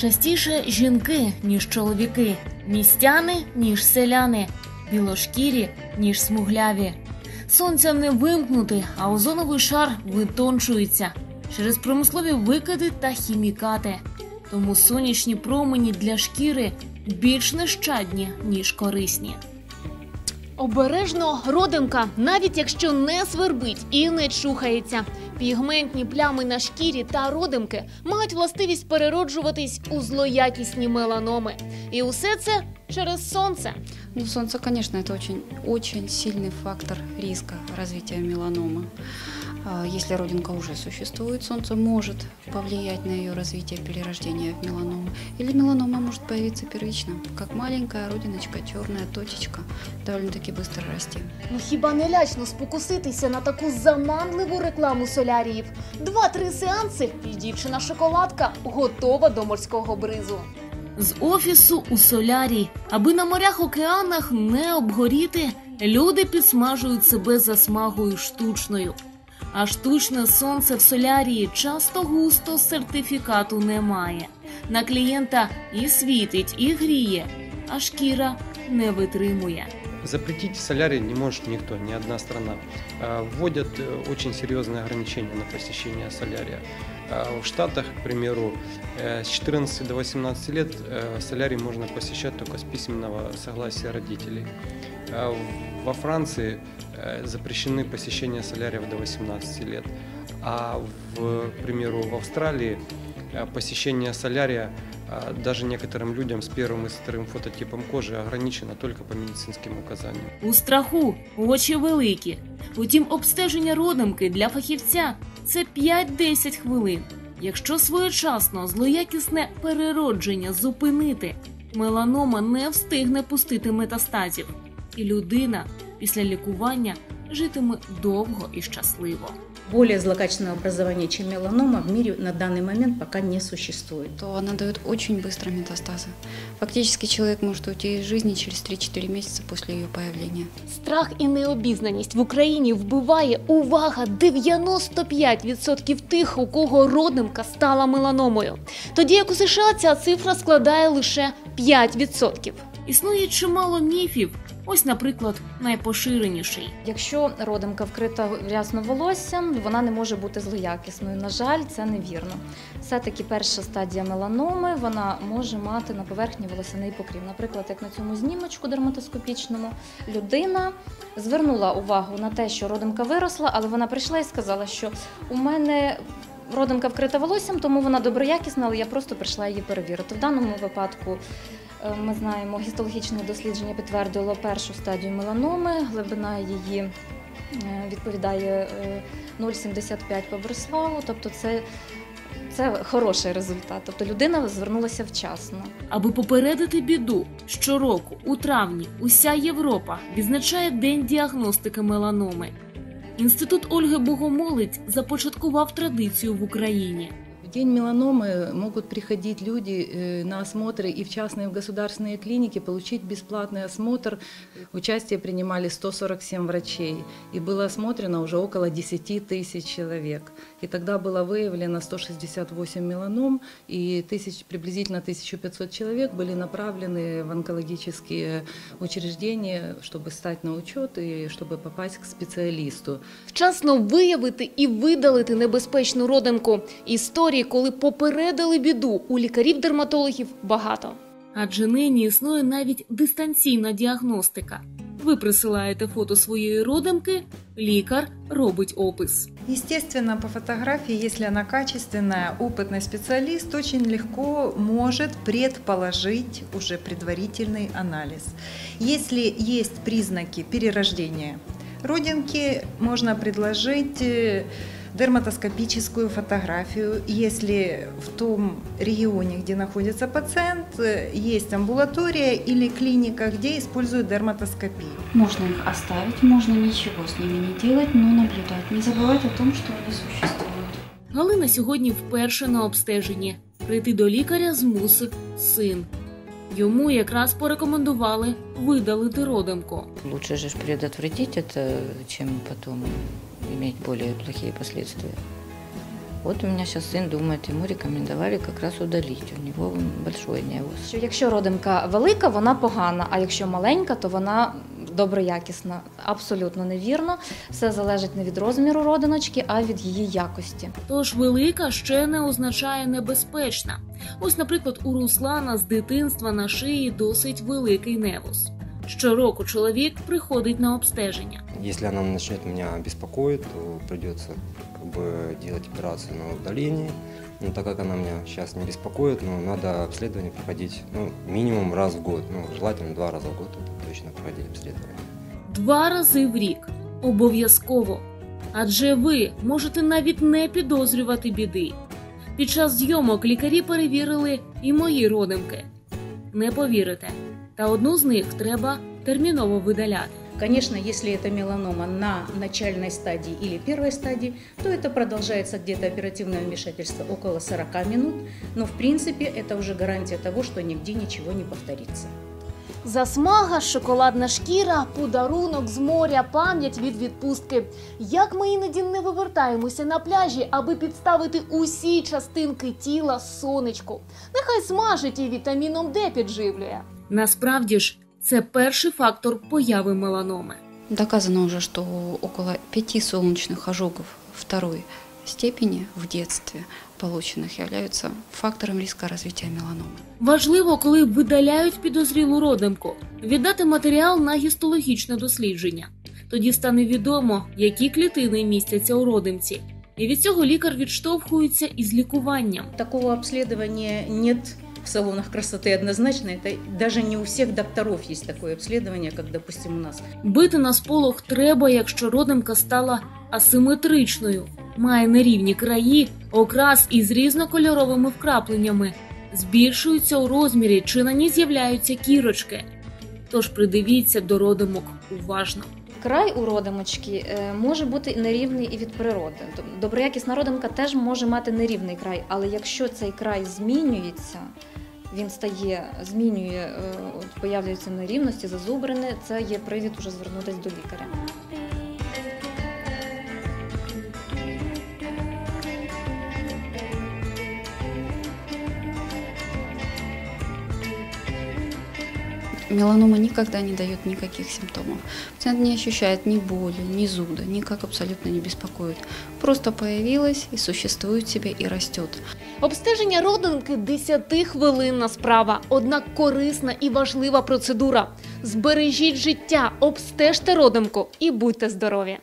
Частіше жінки, ніж чоловіки, містяни, ніж селяни, білошкірі, ніж смугляві. Сонця не вимкнути, а озоновий шар витончується через промислові викиди та хімікати. Тому сонячні промені для шкіри більш нещадні, ніж корисні. Обережно родимка, навіть якщо не свербить і не чухається. Пігментні плями на шкірі та родимки мають властивість перероджуватись у злоякісні меланоми. І усе це через сонце. Ну, солнце, конечно, это очень, очень сильный фактор риска развития меланомы. Если родинка уже существует, солнце может повлиять на ее развитие перерождения в меланому. Или меланома может появиться первично, как маленькая родиночка, черная точечка, довольно-таки быстро расти. Ну хіба не лячно спокуситися на таку заманливу рекламу соляріїв? Два-три сеанси, і дівчина шоколадка готова до морського бризу. З офісу у солярій, аби на морях океанах не обгоріти, люди підсмажують себе засмагою штучною. А штучне сонце в солярії часто густо сертифікату немає. На клієнта і світить, і гріє, а шкіра не витримує. Запретить солярий не может никто, ни одна страна. Вводят э, очень серьезные ограничения на посещение солярия. А, В Штатах, к примеру, э, с 14 до 18 лет э, солярий можно посещать только с письменного согласия родителей. А Во Франции э, запрещены посещения соляриев до 18 лет. А, в, к примеру, в Австралии посещение солярия даже некоторым людям с первым и с вторым фототипом кожи ограничено только по медицинским указаниям. У страху очі великі. Утім, обстеження родимки для фахівця це 5-10 хвилин. Якщо своєчасно злоякісне переродження зупинити, меланома не встигне пустити метастазів, і людина після лікування житиме довго і щасливо. Более злокачественного образования, чем меланома, в мире на данный момент пока не существует. То она дает очень быстро метастазы. Фактически человек может уйти из жизни через 3-4 месяца после ее появления. Страх і необізнаність в Україні вбиває увага 95% тих, у кого родимка стала меланомою. Тоді як у США ця цифра складає лише 5%. Існує чимало міфів. Ось, наприклад, найпоширеніший. Якщо родимка вкрита рясно волоссям, вона не може бути злоякісною. На жаль, це невірно. Все-таки перша стадія меланоми вона може мати на поверхні волосяний покрів. Наприклад, як на цьому знімочку дерматоскопічному, людина звернула увагу на те, що родимка виросла, але вона прийшла і сказала, що у мене. Родинка вкрита волоссям, тому вона доброякісна, але я просто прийшла її перевірити. В даному випадку ми знаємо, гістологічне дослідження підтвердило першу стадію меланоми, глибина її е, відповідає е, 0,75 по Бреславу, тобто це, це хороший результат. Тобто людина звернулася вчасно. Аби попередити біду, щороку у травні уся Європа відзначає День діагностики меланоми. Інститут Ольги Богомолець започаткував традицію в Україні. В день меланомы могут приходить люди э, на осмотры и в частные, и в государственные клиники получить бесплатный осмотр. Участие принимали 147 врачей, и было осмотрено уже около 10 тысяч человек. И тогда было выявлено 168 меланом, и тысяч, приблизительно 1500 человек были направлены в онкологические учреждения, чтобы стать на учет и чтобы попасть к специалисту. Вчасно виявити і видалити небезпечну родинку. Історії, коли попередили біду у лікарів-дерматологів, багато. Адже нині існує навіть дистанційна діагностика. Ви присилаєте фото своєї родинки, лікар робить опис. Естественно, по фотографии, если она качественная, опытный специалист очень легко может предположить уже предварительный анализ. Если есть признаки перерождения родинки, можно предложить э, дерматоскопическую фотографию. Если в том регионе, где находится пациент, э, есть амбулатория или клиника, где используют дерматоскопию. Можно их оставить, можно ничего с ними не делать, но наблюдать. Не забывать о том, что они существуют. Галина сьогодні вперше на обстеженні. Прийти до лікаря змусив син. Йому якраз порекомендували видалити родинку. Лучше же ж предотвратить это, чем потом иметь более плохие последствия. Вот у меня сейчас сын думает, ему рекомендовали как раз удалить. У него большой невус. Що якщо родинка велика, вона погана, а якщо маленька, то вона доброякісна. Абсолютно невірно. Все залежить не від розміру родиночки, а від її якості. Тож велика ще не означає небезпечна. Ось, наприклад, у Руслана з дитинства на шиї досить великий невус. Щороку чоловік приходить на обстеження. Если она начнет меня беспокоить, то придется как бы делать операцию на удаление. Но так как она меня сейчас не беспокоит, ну, надо обследование проходить ну, минимум раз в год. Ну, желательно два раза в год это точно проходить обследование. Два рази в рік обов'язково. Адже ви можете навіть не підозрювати біди. Під час зйомок лікарі перевірили і мої родимки. Не повірите, та одну з них треба терміново видаляти. Конечно, если это меланома на начальной стадии или первой стадии, то это продолжается где-то оперативное вмешательство около 40 минут, но в принципе это уже гарантия того, что нигде ничего не повторится. Засмага, шоколадна шкіра, подарунок з моря, пам'ять від відпустки. Як ми іноді не вивертаємося на пляжі, аби підставити усі частинки тіла сонечку. Нехай смажить і вітаміном Д підживлює. Насправді ж, це перший фактор появи меланоми. Доказано уже, что около пяти солнечных ожогов второй степени в детстве полученных являются фактором риска развития меланомы. Важливо, коли видаляють підозрілу родимку, віддати матеріал на гістологічне дослідження. Тоді стане відомо, які клітини містяться у родимці. І від цього лікар відштовхується із лікуванням. Такого обследования нет в салонах красоты однозначно. Это даже не у всех докторов есть такое обследование, как, допустим, у нас. Бити на сполох треба, якщо родимка стала асиметричною, має нерівні краї, окрас із різнокольоровими вкрапленнями, збільшуються у розмірі чи на ній з'являються кірочки. Тож придивіться до родимок уважно. Край у родимочки е, може бути нерівний і від природи. Тобто Доброякісна родинка теж може мати нерівний край, але якщо цей край змінюється, він стає, змінює, е, появляються нерівності, зазубрини, це є привід уже звернутися до лікаря. Меланома никогда не дает никаких симптомов. Пациент не ощущает ни боли, ни зуда, никак абсолютно не беспокоит. Просто появилась и существует себе и растет. Обстеження родинки 10 хвилинна справа, однак корисна і важлива процедура. Збережіть життя, обстежте родинку і будьте здорові!